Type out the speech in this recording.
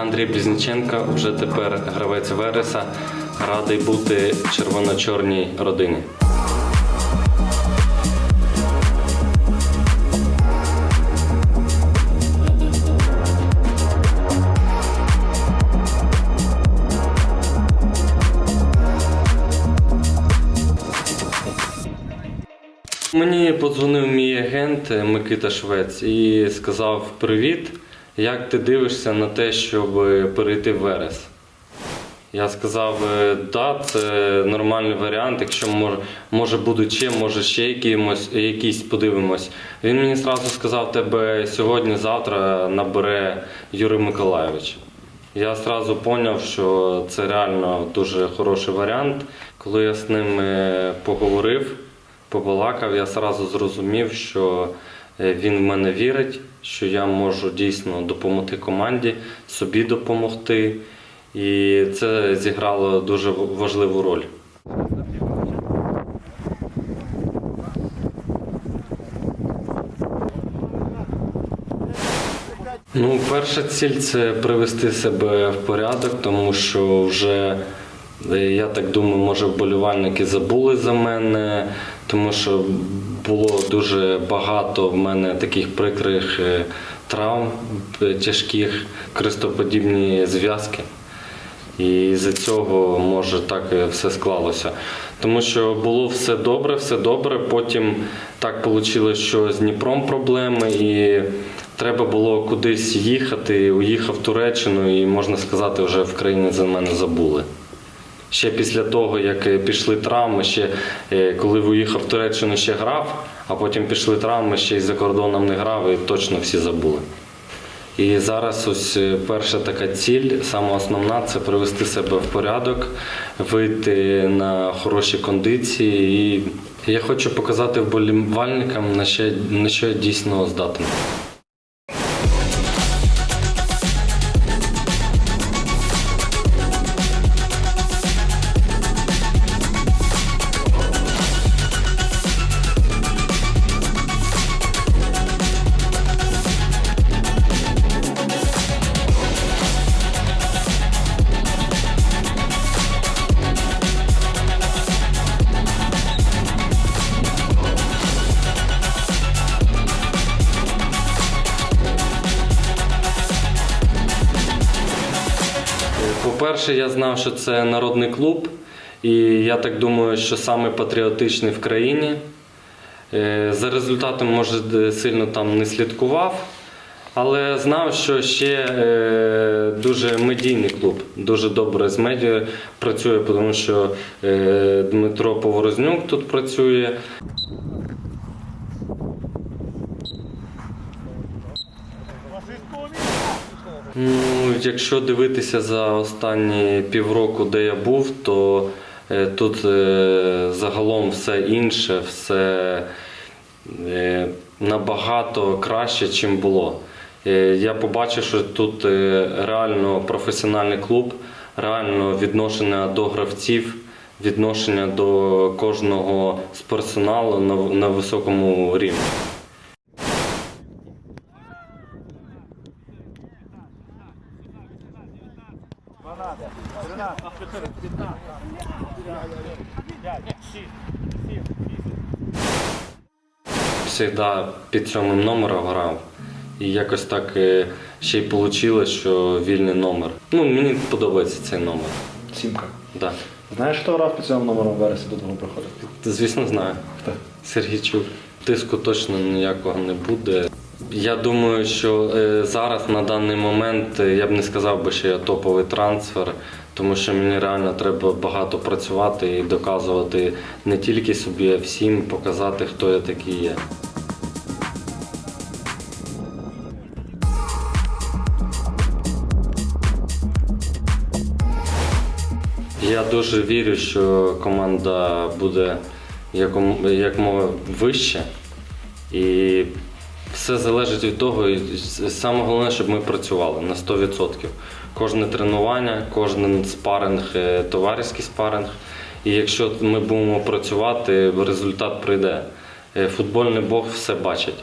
Андрій Близніченко, вже тепер гравець Вереса. Радий бути червоно-чорній родині. Мені подзвонив мій агент Микита Швець і сказав: Привіт, як ти дивишся на те, щоб перейти в Верес? Я сказав, «Е, да, це нормальний варіант. Якщо може, може будуть ще, може ще якимось, якісь подивимось. Він мені одразу сказав, тебе сьогодні-завтра набере Юрій Миколайович. Я одразу зрозумів, що це реально дуже хороший варіант. Коли я з ним е, поговорив, побалакав, я одразу зрозумів, що е, він в мене вірить, що я можу дійсно допомогти команді, собі допомогти. І це зіграло дуже важливу роль. Ну, перша ціль це привести себе в порядок, тому що вже е, я так думаю, може вболівальники забули за мене, тому що було дуже багато в мене таких прикрих е, травм, е, тяжких крестоподібні зв'язки. І з цього може так все склалося. Тому що було все добре, все добре. Потім так вийшло, що з Дніпром проблеми, і треба було кудись їхати. Уїхав в Туреччину, і можна сказати, вже в країні за мене забули. Ще після того, як пішли травми, ще е, коли уїхав в Туреччину, ще грав, а потім пішли травми, ще й за кордоном не грав, і точно всі забули. І зараз ось е, перша така ціль, сама основна це привести себе в порядок, вийти на хороші кондиції. І я хочу показати вболівальникам, на що, я дійсно здатен. По-перше, я знав, що це народний клуб, і я так думаю, що саме патріотичний в країні. Е, За результатом, може, сильно там не слідкував, але знав, що ще е, дуже медійний клуб, дуже добре з медіа працює, тому що е, Дмитро Поворознюк тут працює. Ну, якщо дивитися за останні півроку, де я був, то е, тут е, загалом все інше, все е, набагато краще, ніж було. Я побачив, що тут реально професіональний клуб, реально відношення до гравців, відношення до кожного з персоналу на, на високому рівні. Всегда під сьомим номером грав. І якось так е, ще й вийшло, що вільний номер. Ну, мені подобається цей номер. Сімка. Да. Знаєш, хто грав під цьому номером в вересі до того приходив? Звісно, знаю. Хто? Сергійчук. Тиску точно ніякого не буде. Я думаю, що е, зараз на даний момент е, я б не сказав би, що я топовий трансфер, тому що мені реально треба багато працювати і доказувати не тільки собі, а всім показати, хто я такий є. Я дуже вірю, що команда буде яком- якомога вище. І все залежить від того, і саме головне, щоб ми працювали на 100%. Кожне тренування, кожен спаринг, е, товариський спаринг. І якщо ми будемо працювати, результат прийде. Е, Футбольний Бог все бачить.